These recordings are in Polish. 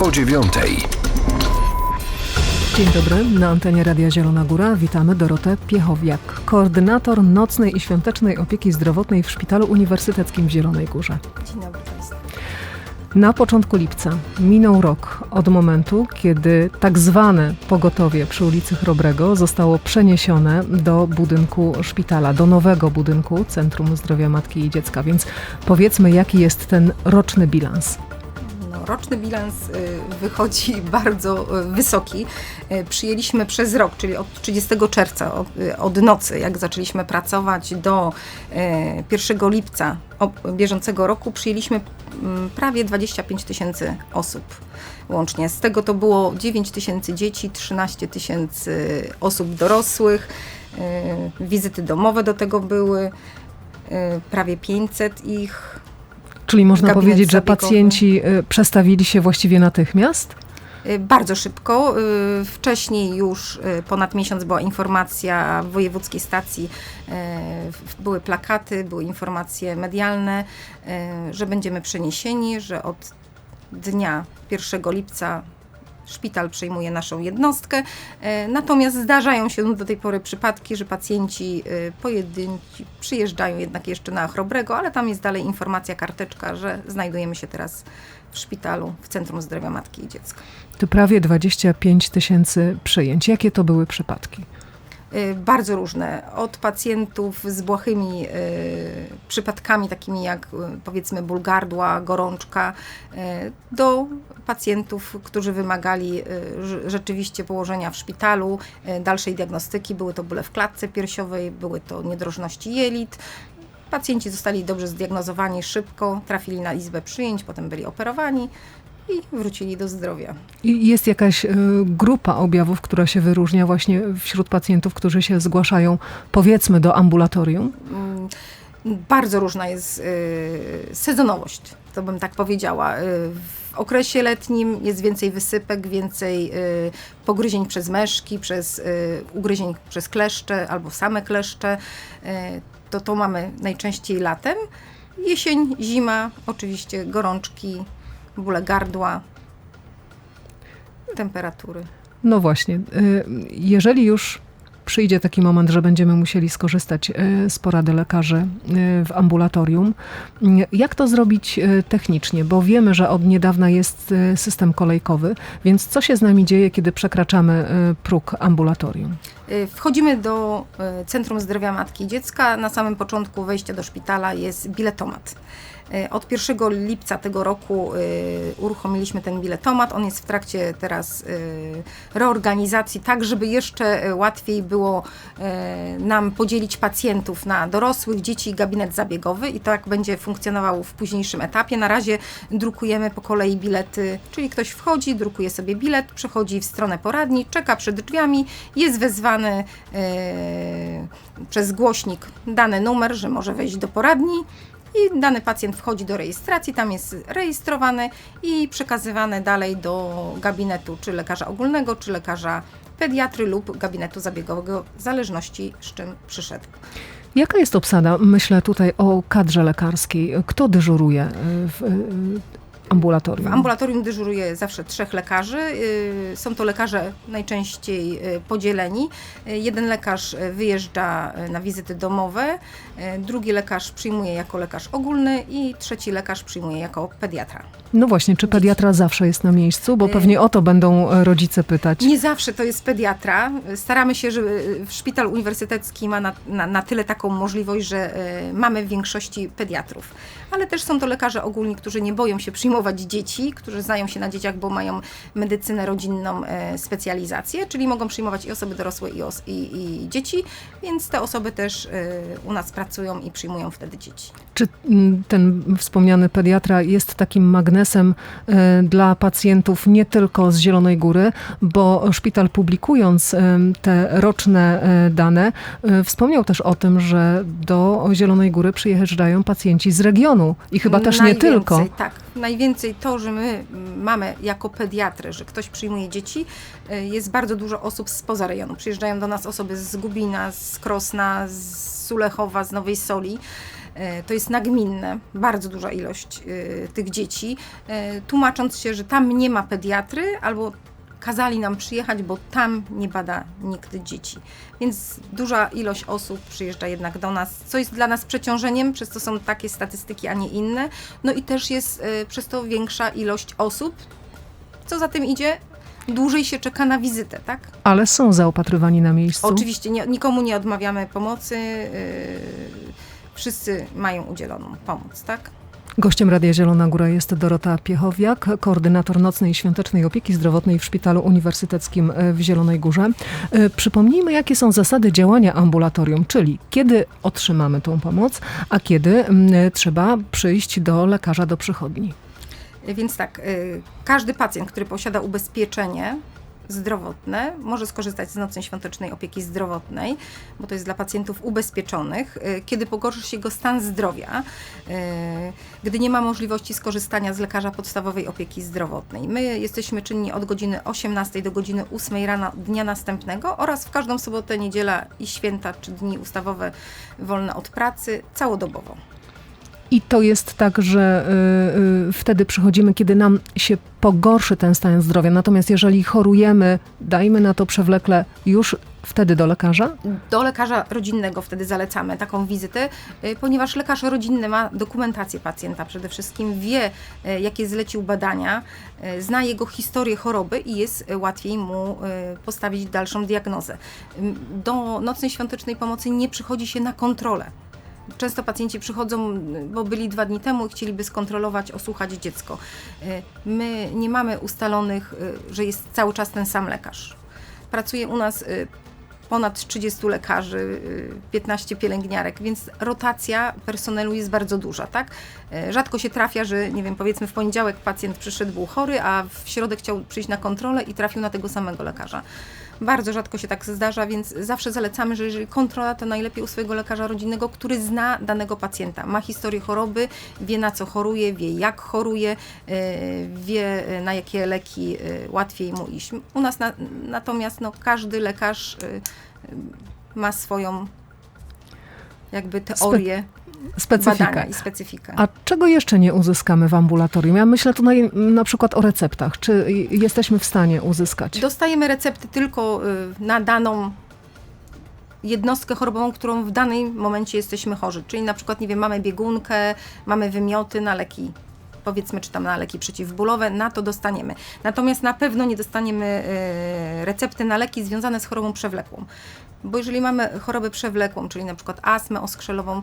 o dziewiątej. Dzień dobry, na antenie Radia Zielona Góra witamy Dorotę Piechowiak, koordynator nocnej i świątecznej opieki zdrowotnej w Szpitalu Uniwersyteckim w Zielonej Górze. Dzień dobry Państwu. Na początku lipca minął rok od momentu, kiedy tak zwane pogotowie przy ulicy Chrobrego zostało przeniesione do budynku szpitala, do nowego budynku Centrum Zdrowia Matki i Dziecka. Więc powiedzmy, jaki jest ten roczny bilans. Roczny bilans y, wychodzi bardzo y, wysoki. Y, Przyjęliśmy przez rok, czyli od 30 czerwca, od, nocy, jak zaczęliśmy pracować, do y, 1 lipca bieżącego roku, przyjęliśmy mm, prawie 25 tysięcy osób łącznie. Z tego to było 9 tysięcy dzieci, 13 tysięcy osób dorosłych, wizyty domowe do tego były, prawie 500 ich. Czyli można powiedzieć, że pacjenci y, przestawili się właściwie natychmiast? Y, Bardzo szybko. Y, Wcześniej już ponad miesiąc była informacja w wojewódzkiej stacji, były plakaty, były informacje medialne, że będziemy przeniesieni, że od dnia 1 lipca szpital przejmuje naszą jednostkę. E, Natomiast zdarzają się do tej pory przypadki, że pacjenci y, pojedynci przyjeżdżają jednak jeszcze na Chrobrego, ale tam jest dalej informacja, karteczka, że znajdujemy się teraz w szpitalu, w Centrum Zdrowia Matki i Dziecka. To prawie 25 tysięcy przyjęć. Jakie to były przypadki? Y, Bardzo różne. Od pacjentów z błahymi y, przypadkami, takimi jak y, powiedzmy ból gardła, gorączka, do pacjentów, którzy wymagali rze- rzeczywiście położenia w szpitalu, dalszej diagnostyki. Były to bóle w klatce piersiowej, były to niedrożności jelit. Pacjenci zostali dobrze zdiagnozowani szybko, trafili na izbę przyjęć, potem byli operowani i wrócili do zdrowia. I jest jakaś y, grupa objawów, która się wyróżnia właśnie wśród pacjentów, którzy się zgłaszają, powiedzmy, do ambulatorium? Mm, Bardzo różna jest y, sezonowość, to bym tak powiedziała. Y, w okresie letnim jest więcej wysypek, więcej y, pogryzień przez meszki, przez y, ugryzień przez kleszcze albo same kleszcze. Y, to to mamy najczęściej latem. Jesień, zima, oczywiście gorączki, bóle gardła, temperatury. No właśnie, y, jeżeli już przyjdzie taki moment, że będziemy musieli skorzystać y, z porady lekarzy y, w ambulatorium, jak to zrobić technicznie? Bo wiemy, że od niedawna jest system kolejkowy, więc co się z nami dzieje, kiedy przekraczamy próg ambulatorium? Wchodzimy do Centrum Zdrowia Matki i Dziecka. Na samym początku wejścia do szpitala jest biletomat. Y, Od 1 lipca tego roku y, uruchomiliśmy ten biletomat. On jest w trakcie teraz y, reorganizacji, tak żeby jeszcze łatwiej było nam podzielić pacjentów na dorosłych, dzieci i gabinet zabiegowy i tak będzie funkcjonował w późniejszym etapie. Na razie drukujemy po kolei bilety, czyli ktoś wchodzi, drukuje sobie bilet, przechodzi w stronę poradni, czeka przed drzwiami, jest wezwany e, przez głośnik dany numer, że może wejść do poradni i dany pacjent wchodzi do rejestracji, tam jest rejestrowany i przekazywany dalej do gabinetu czy lekarza ogólnego, czy lekarza pediatry lub gabinetu zabiegowego, w zależności z czym przyszedł. Jaka jest obsada? Myślę tutaj o kadrze lekarskiej. Kto dyżuruje y, w y, ambulatorium? W ambulatorium dyżuruje zawsze trzech lekarzy. y, Są to lekarze najczęściej y, podzieleni. Y, Jeden lekarz wyjeżdża na wizyty domowe, drugi lekarz przyjmuje jako lekarz ogólny i trzeci lekarz przyjmuje jako pediatra. No właśnie, czy pediatra zawsze jest na miejscu? Bo pewnie o to będą e, rodzice pytać. Nie zawsze to jest pediatra. Staramy się, że szpital uniwersytecki ma na, na, na tyle taką możliwość, że mamy w większości pediatrów. Ale też są to lekarze ogólni, którzy nie boją się przyjmować dzieci, którzy znają się na dzieciach, bo mają medycynę rodzinną e, specjalizację, czyli mogą przyjmować i osoby dorosłe, i, os- i, i dzieci, więc te osoby też e, u nas pracują i przyjmują wtedy dzieci. Czy mm, ten wspomniany pediatra jest takim magnesem e, dla pacjentów nie tylko z Zielonej Góry, bo szpital publikując te roczne dane, wspomniał też o tym, że do Zielonej Góry przyjeżdżają pacjenci z regionu i chyba też nie Najwięcej, tylko. Tak, najwięcej to, że my mm, mamy jako pediatry, że ktoś przyjmuje dzieci, y, jest bardzo dużo osób spoza rejonu. Przyjeżdżają do nas osoby z Gubina, z Krosna, z Sulechowa, z Nowej Soli. e, to jest nagminne, bardzo duża ilość e, tych dzieci, tłumacząc się, że tam nie ma pediatry albo kazali nam przyjechać, bo tam nie bada nikt dzieci. Więc duża ilość osób przyjeżdża jednak do nas, co jest dla nas przeciążeniem, przez to są takie statystyki, a nie inne. No i też jest e, przez to większa ilość osób. Co za tym idzie, dłużej się czeka na wizytę, tak? Ale są zaopatrywani na miejscu. Oczywiście nie, nikomu nie odmawiamy pomocy. Yy, wszyscy mają udzieloną pomoc, tak? Gościem Radia Zielona Góra jest Dorota Piechowiak, koordynator nocnej i świątecznej opieki zdrowotnej w Szpitalu Uniwersyteckim e, w Zielonej Górze. E, Przypomnijmy, jakie są zasady działania ambulatorium, czyli kiedy otrzymamy tą pomoc, a kiedy trzeba przyjść do lekarza do przychodni. Więc tak, y, każdy pacjent, który posiada ubezpieczenie zdrowotne, może skorzystać z nocnej świątecznej opieki zdrowotnej, bo to jest dla pacjentów ubezpieczonych, y, kiedy pogorszy się jego stan zdrowia, y, gdy nie ma możliwości skorzystania z lekarza podstawowej opieki zdrowotnej. My jesteśmy czynni od godziny 18 do godziny 8 rana dnia następnego oraz w każdą sobotę, niedziela i święta czy dni ustawowe wolne od pracy całodobowo. I to jest tak, że y, y, wtedy przychodzimy, kiedy nam się pogorszy ten stan zdrowia. Natomiast jeżeli chorujemy, dajmy na to przewlekle, już wtedy do lekarza? Do lekarza rodzinnego wtedy zalecamy taką wizytę, y, ponieważ lekarz rodzinny ma dokumentację pacjenta przede wszystkim, wie y, jakie zlecił badania, y, zna jego historię choroby i jest łatwiej mu postawić dalszą diagnozę. Do nocnej świątecznej pomocy nie przychodzi się na kontrolę. Często pacjenci przychodzą, bo byli dwa dni temu i chcieliby skontrolować, osłuchać dziecko. Y, My nie mamy ustalonych, y, że jest cały czas ten sam lekarz. Pracuje u nas y, ponad 30 lekarzy, y, 15 pielęgniarek, więc rotacja personelu jest bardzo duża, tak? Y, Rzadko się trafia, że nie wiem, powiedzmy w poniedziałek pacjent przyszedł, był chory, a w środę chciał przyjść na kontrolę i trafił na tego samego lekarza. Bardzo rzadko się tak zdarza, więc zawsze zalecamy, że jeżeli kontrola, to najlepiej u swojego lekarza rodzinnego, który zna danego pacjenta, ma historię choroby, wie na co choruje, wie jak choruje, y, wie y, na jakie leki y, łatwiej mu iść. U nas na, natomiast no, każdy lekarz y, y, ma swoją jakby teorię Specyfika. badania i specyfikę. A czego jeszcze nie uzyskamy w ambulatorium? Ja myślę tutaj na przykład o receptach. Czy jesteśmy w stanie uzyskać? Dostajemy recepty tylko y, na daną jednostkę chorobową, którą w danym momencie jesteśmy chorzy. Czyli na przykład, nie wiem, mamy biegunkę, mamy wymioty na leki, powiedzmy, czy tam na leki przeciwbólowe, na to dostaniemy. Natomiast na pewno nie dostaniemy y, recepty na leki związane z chorobą przewlekłą. Bo jeżeli mamy chorobę przewlekłą, czyli na przykład astmę oskrzelową,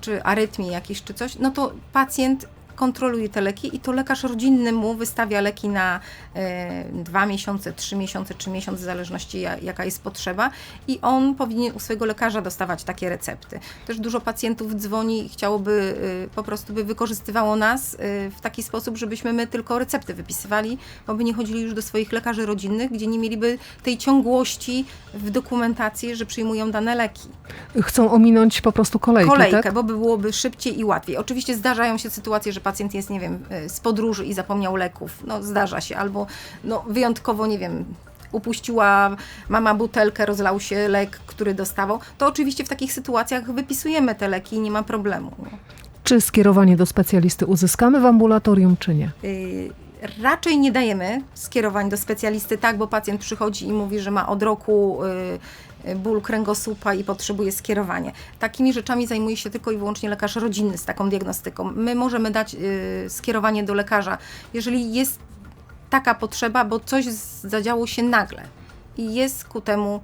czy arytmię jakieś, czy coś, no to pacjent kontroluje te leki i to lekarz rodzinny mu wystawia leki na e, dwa miesiące, trzy miesiące, czy miesiąc, w zależności ja, jaka jest potrzeba i on powinien u swojego lekarza dostawać takie recepty. Też dużo pacjentów dzwoni i chciałoby e, po prostu, by wykorzystywało nas e, w taki sposób, żebyśmy my tylko recepty wypisywali, bo by nie chodzili już do swoich lekarzy rodzinnych, gdzie nie mieliby tej ciągłości w dokumentacji, że przyjmują dane leki Chcą ominąć po prostu kolejkę, kolejkę, tak? bo by byłoby szybciej i łatwiej. Oczywiście zdarzają się sytuacje, że pacjent jest, nie wiem, y, z podróży i zapomniał leków. No zdarza się, albo no, wyjątkowo, nie wiem, upuściła mama butelkę, rozlał się lek, który dostawał. To oczywiście w takich sytuacjach wypisujemy te leki i nie ma problemu. Czy skierowanie do specjalisty uzyskamy w ambulatorium, czy nie? Y, Raczej nie dajemy skierowań do specjalisty, tak, bo pacjent przychodzi i mówi, że ma od roku y, ból kręgosłupa i potrzebuje skierowania. Takimi rzeczami zajmuje się tylko i wyłącznie lekarz rodzinny z taką diagnostyką. My możemy dać y, skierowanie do lekarza, jeżeli jest taka potrzeba, bo coś zadziało się nagle i jest ku temu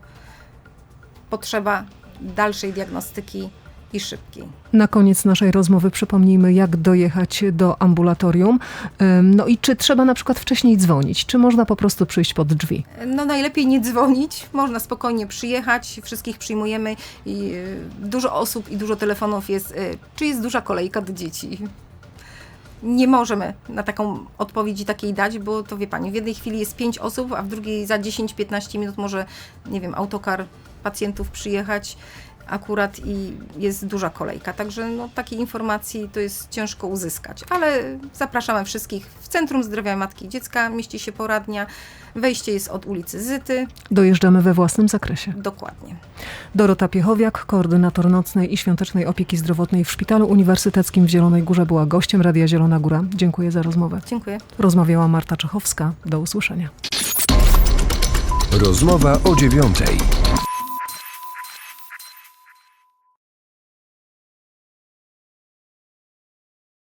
potrzeba dalszej diagnostyki i szybkiej. Na koniec naszej rozmowy przypomnijmy, jak dojechać do ambulatorium. No i czy trzeba na przykład wcześniej dzwonić, czy można po prostu przyjść pod drzwi? No najlepiej nie dzwonić, można spokojnie przyjechać, wszystkich przyjmujemy i y, dużo osób i dużo telefonów jest, y, czy jest duża kolejka do dzieci. Nie możemy na taką odpowiedzi takiej dać, bo to wie Pani, w jednej chwili jest pięć osób, a w drugiej za 10-15 minut może, nie wiem, autokar pacjentów przyjechać, akurat i jest duża kolejka. Także no, takiej informacji to jest ciężko uzyskać. Ale zapraszamy wszystkich. W Centrum Zdrowia Matki i Dziecka mieści się poradnia. Wejście jest od ulicy Zyty. Dojeżdżamy we własnym zakresie. Dokładnie. Dorota Piechowiak, koordynator nocnej i świątecznej opieki zdrowotnej w Szpitalu Uniwersyteckim w Zielonej Górze, była gościem Radia Zielona Góra. Dziękuję za rozmowę. Dziękuję. Rozmawiała Marta Czechowska. Do usłyszenia. Rozmowa o dziewiątej.